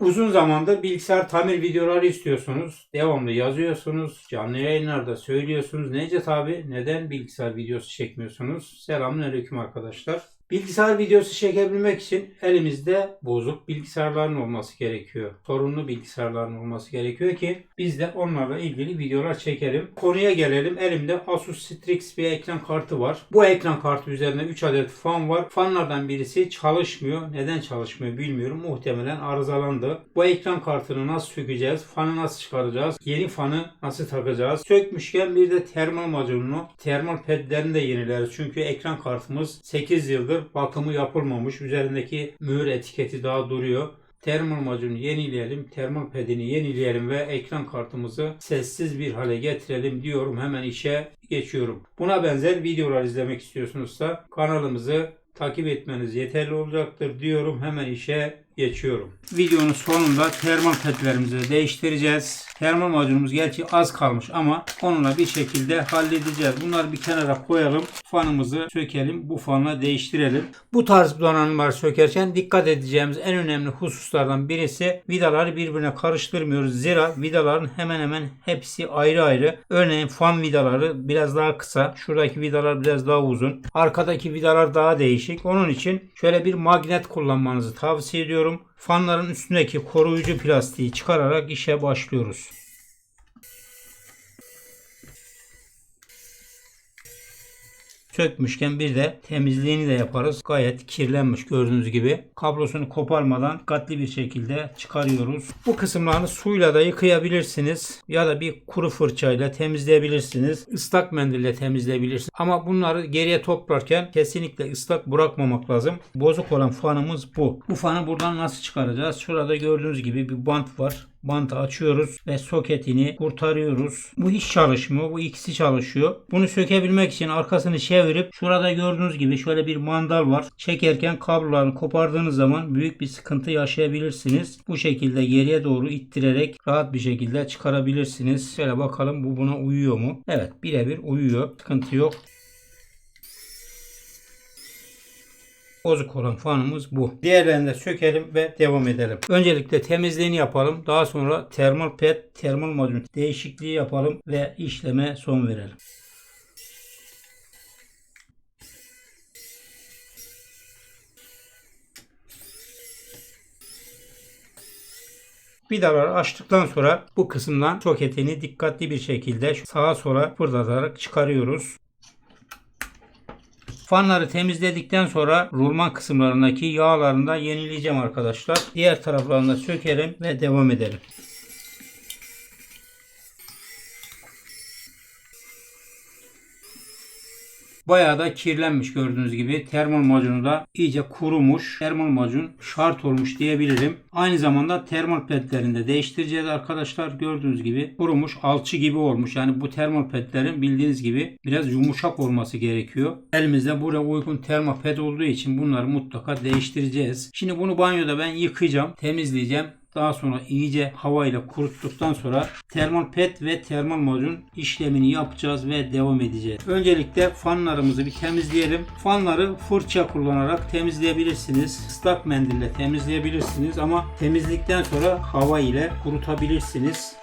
Uzun zamandır bilgisayar tamir videoları istiyorsunuz. Devamlı yazıyorsunuz. Canlı yayınlarda söylüyorsunuz. Necdet abi neden bilgisayar videosu çekmiyorsunuz? Selamünaleyküm arkadaşlar. Bilgisayar videosu çekebilmek için elimizde bozuk bilgisayarların olması gerekiyor. Sorunlu bilgisayarların olması gerekiyor ki biz de onlarla ilgili videolar çekelim. Konuya gelelim. Elimde Asus Strix bir ekran kartı var. Bu ekran kartı üzerinde 3 adet fan var. Fanlardan birisi çalışmıyor. Neden çalışmıyor bilmiyorum. Muhtemelen arızalandı. Bu ekran kartını nasıl sökeceğiz? Fanı nasıl çıkaracağız? Yeni fanı nasıl takacağız? Sökmüşken bir de termal macununu, termal pedlerini de yenileriz. Çünkü ekran kartımız 8 yıldır bakımı yapılmamış. Üzerindeki mühür etiketi daha duruyor. Termal macunu yenileyelim, termal pedini yenileyelim ve ekran kartımızı sessiz bir hale getirelim diyorum. Hemen işe geçiyorum. Buna benzer videolar izlemek istiyorsunuzsa kanalımızı takip etmeniz yeterli olacaktır diyorum. Hemen işe geçiyorum. Videonun sonunda termal pedlerimizi değiştireceğiz. Termal macunumuz gerçi az kalmış ama onunla bir şekilde halledeceğiz. Bunları bir kenara koyalım. Fanımızı sökelim. Bu fanla değiştirelim. Bu tarz donanımları sökerken dikkat edeceğimiz en önemli hususlardan birisi vidaları birbirine karıştırmıyoruz. Zira vidaların hemen hemen hepsi ayrı ayrı. Örneğin fan vidaları biraz daha kısa. Şuradaki vidalar biraz daha uzun. Arkadaki vidalar daha değişik. Onun için şöyle bir magnet kullanmanızı tavsiye ediyorum. Fanların üstündeki koruyucu plastiği çıkararak işe başlıyoruz. Sökmüşken bir de temizliğini de yaparız. Gayet kirlenmiş gördüğünüz gibi. Kablosunu koparmadan dikkatli bir şekilde çıkarıyoruz. Bu kısımlarını suyla da yıkayabilirsiniz. Ya da bir kuru fırçayla temizleyebilirsiniz. Islak mendille temizleyebilirsiniz. Ama bunları geriye toplarken kesinlikle ıslak bırakmamak lazım. Bozuk olan fanımız bu. Bu fanı buradan nasıl çıkaracağız? Şurada gördüğünüz gibi bir bant var bantı açıyoruz ve soketini kurtarıyoruz. Bu hiç çalışmıyor. Bu ikisi çalışıyor. Bunu sökebilmek için arkasını çevirip şurada gördüğünüz gibi şöyle bir mandal var. Çekerken kablolarını kopardığınız zaman büyük bir sıkıntı yaşayabilirsiniz. Bu şekilde geriye doğru ittirerek rahat bir şekilde çıkarabilirsiniz. Şöyle bakalım bu buna uyuyor mu? Evet birebir uyuyor. Sıkıntı yok. Bozuk olan fanımız bu. Diğerlerini de sökelim ve devam edelim. Öncelikle temizliğini yapalım. Daha sonra termal ped, termal modül değişikliği yapalım ve işleme son verelim. Vidaları açtıktan sonra bu kısımdan soketini dikkatli bir şekilde sağa sola fırlatarak çıkarıyoruz. Fanları temizledikten sonra rulman kısımlarındaki yağlarını da yenileyeceğim arkadaşlar. Diğer taraflarını da sökelim ve devam edelim. Bayağı da kirlenmiş gördüğünüz gibi. Termal macunu da iyice kurumuş. Termal macun şart olmuş diyebilirim. Aynı zamanda termal pedlerini de değiştireceğiz arkadaşlar. Gördüğünüz gibi kurumuş alçı gibi olmuş. Yani bu termal pedlerin bildiğiniz gibi biraz yumuşak olması gerekiyor. Elimizde buraya uygun termal ped olduğu için bunları mutlaka değiştireceğiz. Şimdi bunu banyoda ben yıkayacağım, temizleyeceğim. Daha sonra iyice havayla kuruttuktan sonra termal pet ve termal macun işlemini yapacağız ve devam edeceğiz. Öncelikle fanlarımızı bir temizleyelim. Fanları fırça kullanarak temizleyebilirsiniz. Islak mendille temizleyebilirsiniz ama temizlikten sonra hava ile kurutabilirsiniz.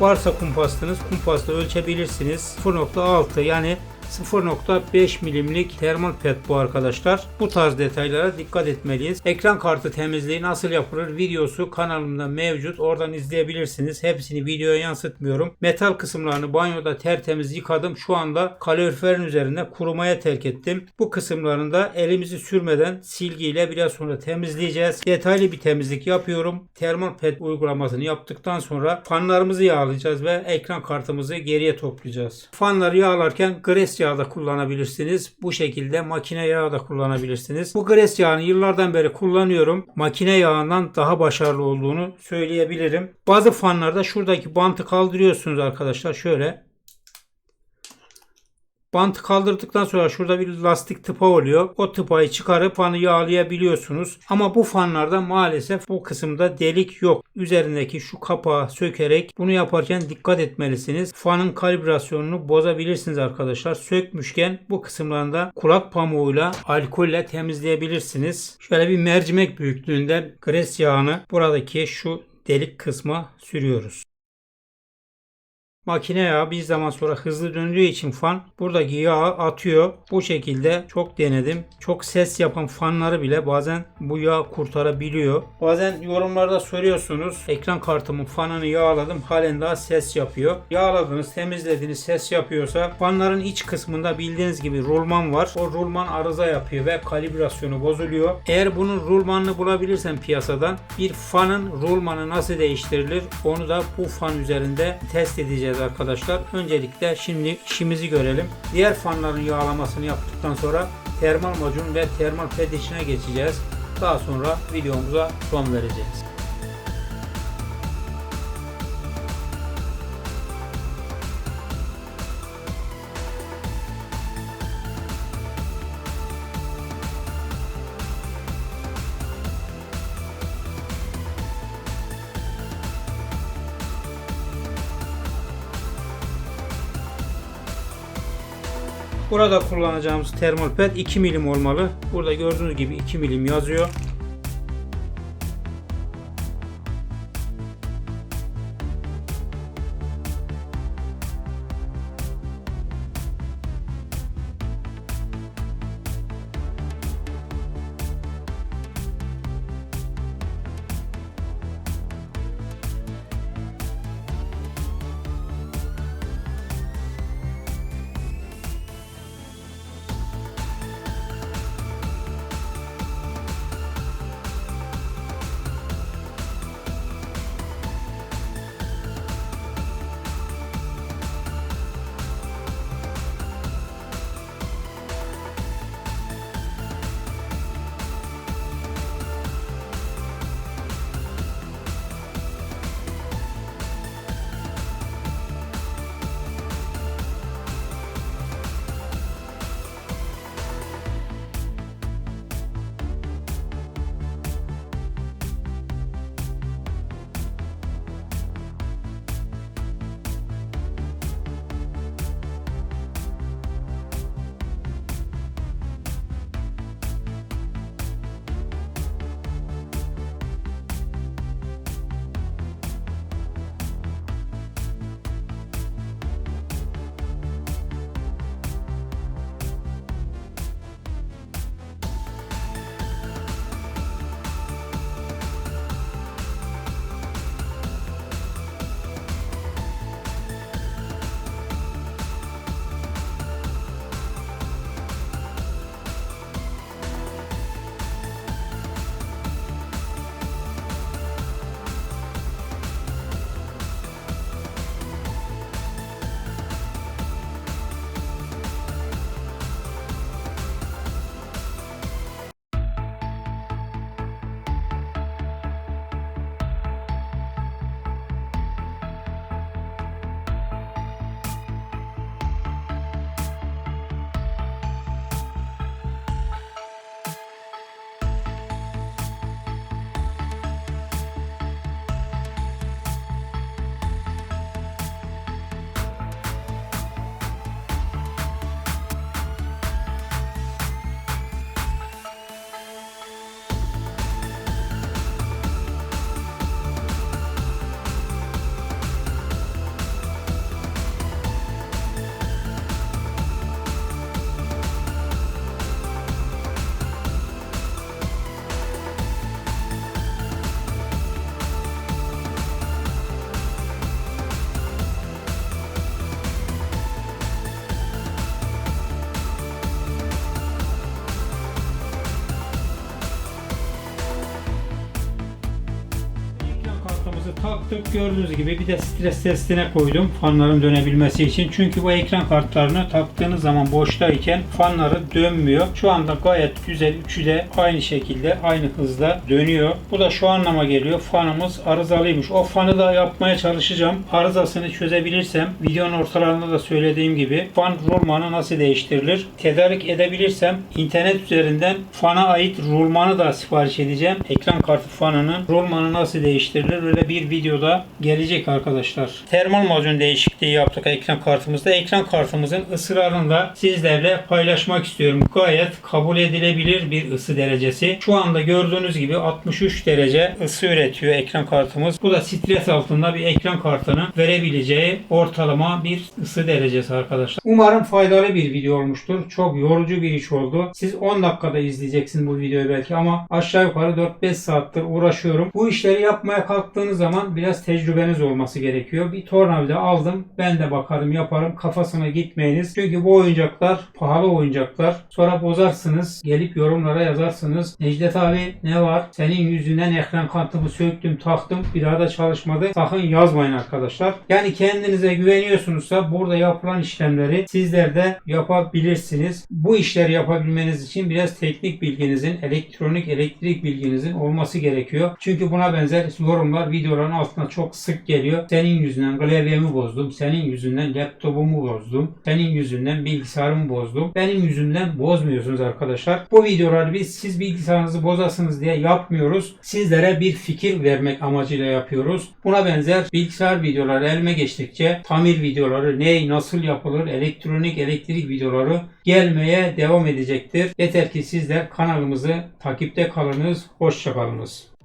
Varsa kumpastınız kumpasla ölçebilirsiniz. 0.6 yani 0.5 milimlik termal pet bu arkadaşlar. Bu tarz detaylara dikkat etmeliyiz. Ekran kartı temizliği nasıl yapılır videosu kanalımda mevcut. Oradan izleyebilirsiniz. Hepsini videoya yansıtmıyorum. Metal kısımlarını banyoda tertemiz yıkadım. Şu anda kaloriferin üzerinde kurumaya terk ettim. Bu kısımlarını da elimizi sürmeden silgiyle biraz sonra temizleyeceğiz. Detaylı bir temizlik yapıyorum. Termal pet uygulamasını yaptıktan sonra fanlarımızı yağlayacağız ve ekran kartımızı geriye toplayacağız. Fanları yağlarken gres yağı da kullanabilirsiniz. Bu şekilde makine yağı da kullanabilirsiniz. Bu gres yağını yıllardan beri kullanıyorum. Makine yağından daha başarılı olduğunu söyleyebilirim. Bazı fanlarda şuradaki bantı kaldırıyorsunuz arkadaşlar. Şöyle Bantı kaldırdıktan sonra şurada bir lastik tıpa oluyor. O tıpayı çıkarıp fanı yağlayabiliyorsunuz. Ama bu fanlarda maalesef bu kısımda delik yok. Üzerindeki şu kapağı sökerek bunu yaparken dikkat etmelisiniz. Fanın kalibrasyonunu bozabilirsiniz arkadaşlar. Sökmüşken bu kısımlarında kulak pamuğuyla alkolle temizleyebilirsiniz. Şöyle bir mercimek büyüklüğünde gres yağını buradaki şu delik kısma sürüyoruz. Makine yağı bir zaman sonra hızlı döndüğü için fan buradaki yağı atıyor. Bu şekilde çok denedim. Çok ses yapan fanları bile bazen bu yağ kurtarabiliyor. Bazen yorumlarda soruyorsunuz. Ekran kartımın fanını yağladım. Halen daha ses yapıyor. Yağladınız, temizlediniz, ses yapıyorsa fanların iç kısmında bildiğiniz gibi rulman var. O rulman arıza yapıyor ve kalibrasyonu bozuluyor. Eğer bunun rulmanını bulabilirsen piyasadan bir fanın rulmanı nasıl değiştirilir onu da bu fan üzerinde test edeceğiz arkadaşlar. Öncelikle şimdi işimizi görelim. Diğer fanların yağlamasını yaptıktan sonra termal macun ve termal ped geçeceğiz. Daha sonra videomuza son vereceğiz. Burada kullanacağımız termal ped 2 milim olmalı. Burada gördüğünüz gibi 2 milim yazıyor. Taktık gördüğünüz gibi bir de stres testine koydum fanların dönebilmesi için. Çünkü bu ekran kartlarını taktığınız zaman boştayken fanları dönmüyor. Şu anda gayet güzel üçü de aynı şekilde aynı hızda dönüyor. Bu da şu anlama geliyor. Fanımız arızalıymış. O fanı da yapmaya çalışacağım. Arızasını çözebilirsem videonun ortalarında da söylediğim gibi fan rulmanı nasıl değiştirilir? Tedarik edebilirsem internet üzerinden fana ait rulmanı da sipariş edeceğim. Ekran kartı fanının rulmanı nasıl değiştirilir? Böyle bir videoda gelecek arkadaşlar. Termal macun değişikliği yaptık ekran kartımızda. Ekran kartımızın ısrarını da sizlerle paylaşmak istiyorum. Gayet kabul edilebilir bir ısı derecesi. Şu anda gördüğünüz gibi 63 derece ısı üretiyor ekran kartımız. Bu da stres altında bir ekran kartının verebileceği ortalama bir ısı derecesi arkadaşlar. Umarım faydalı bir video olmuştur. Çok yorucu bir iş oldu. Siz 10 dakikada izleyeceksiniz bu videoyu belki ama aşağı yukarı 4-5 saattir uğraşıyorum. Bu işleri yapmaya kalktığınız zaman biraz tecrübeniz olması gerekiyor. Bir tornavida aldım. Ben de bakarım yaparım. Kafasına gitmeyiniz. Çünkü bu oyuncaklar pahalı oyuncaklar. Sonra bozarsınız. Gelip yorumlara yazarsınız. Necdet abi ne var? Senin yüzünden ekran kartımı söktüm taktım. Bir daha da çalışmadı. Sakın yazmayın arkadaşlar. Yani kendinize güveniyorsunuzsa burada yapılan işlemleri sizler de yapabilirsiniz. Bu işleri yapabilmeniz için biraz teknik bilginizin, elektronik elektrik bilginizin olması gerekiyor. Çünkü buna benzer yorumlar videoların altına çok sık geliyor. Senin yüzünden klavyemi bozdum. Senin yüzünden laptopumu bozdum. Senin yüzünden bilgisayarımı bozdum. Benim yüzümden bozmuyorsunuz arkadaşlar. Bu videoları biz siz bilgisayarınızı bozasınız diye yapmıyoruz. Sizlere bir fikir vermek amacıyla yapıyoruz. Buna benzer bilgisayar videoları elime geçtikçe tamir videoları, ne nasıl yapılır, elektronik elektrik videoları gelmeye devam edecektir. Yeter ki sizler kanalımızı takipte kalınız. Hoşçakalınız.